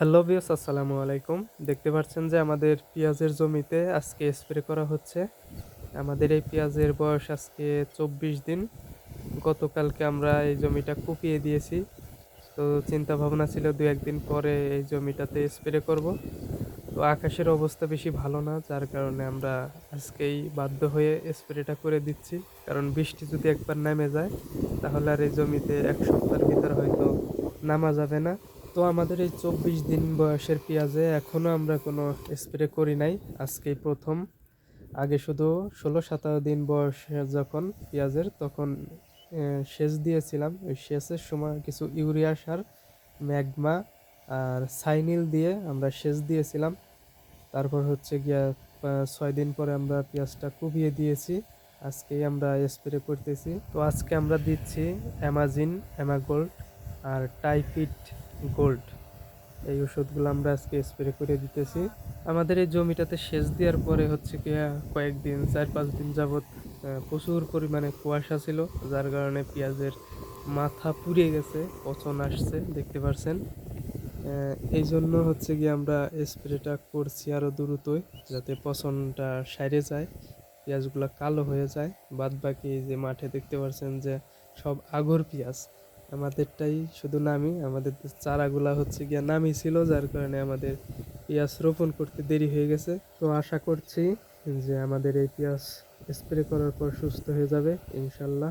Hello বিয়স আসসালামু আলাইকুম। দেখতে পাচ্ছেন যে আমাদের পেঁয়াজের জমিতে আজকে স্প্রে করা হচ্ছে। আমাদের এই পেঁয়াজের বয়স আজকে চব্বিশ দিন। গতকালকে আমরা এই জমিটা কুপিয়ে দিয়েছি। তো চিন্তা ভাবনা ছিল দু একদিন পরে এই জমিটাতে স্প্রে করব। তো আকাশের অবস্থা বেশি ভালো না, যার কারণে আমরা আজকেই বাধ্য হয়ে স্প্রেটা করে দিচ্ছি। কারণ বৃষ্টি যদি একবার নেমে যায়, তাহলে আর এই জমিতে এক সপ্তাহের ভিতর হয়তো নামা যাবে না। তো আমাদের এই চব্বিশ দিন বয়সের পেঁয়াজে এখনও আমরা কোনো স্প্রে করি নাই। আজকেই প্রথম। আগে শুধু ষোলো সতেরো দিন বয়স যখন পেঁয়াজের, তখন সেচ দিয়েছিলাম। ওই সেচের সময় কিছু ইউরিয়া সার, ম্যাগমা আর সাইনিল দিয়ে আমরা সেচ দিয়েছিলাম। তারপর হচ্ছে গিয়া ছয় দিন পরে আমরা পেঁয়াজটা কুবিয়ে দিয়েছি। আজকেই আমরা স্প্রে করতেছি। তো আজকে আমরা দিচ্ছি অ্যামাজিন অ্যামাগোল্ড আর টাইফিট গোল্ড এই ওষুধগুলো আমরা আজকে স্প্রে করে দিতেছি। আমাদের এই জমিটাতে সেচ দেওয়ার পরে হচ্ছে কি কয়েকদিন চার পাঁচ দিন যাবৎ প্রচুর পরিমাণে কুয়াশা ছিল, যার কারণে পেঁয়াজের মাথা পুড়ে গেছে, পচন আসছে, দেখতে পারছেন। এই জন্য হচ্ছে কি আমরা স্প্রেটা করছি আরও দ্রুতই, যাতে পচনটা সাইরে যায়, পেঁয়াজগুলো কালো হয়ে যায়। বাদ বাকি যে মাঠে দেখতে পাচ্ছেন যে সব আগর পেঁয়াজ। আমাদেরটাই শুধু নামি আমাদের চারাগুলা হচ্ছে গিয়া নামি ছিল, যার কারণে আমাদের পেঁয়াজ রোপণ করতে দেরি হয়ে গেছে। তো আশা করছি যে আমাদের এই পেঁয়াজ স্প্রে করার পর সুস্থ হয়ে যাবে, ইনশাল্লাহ।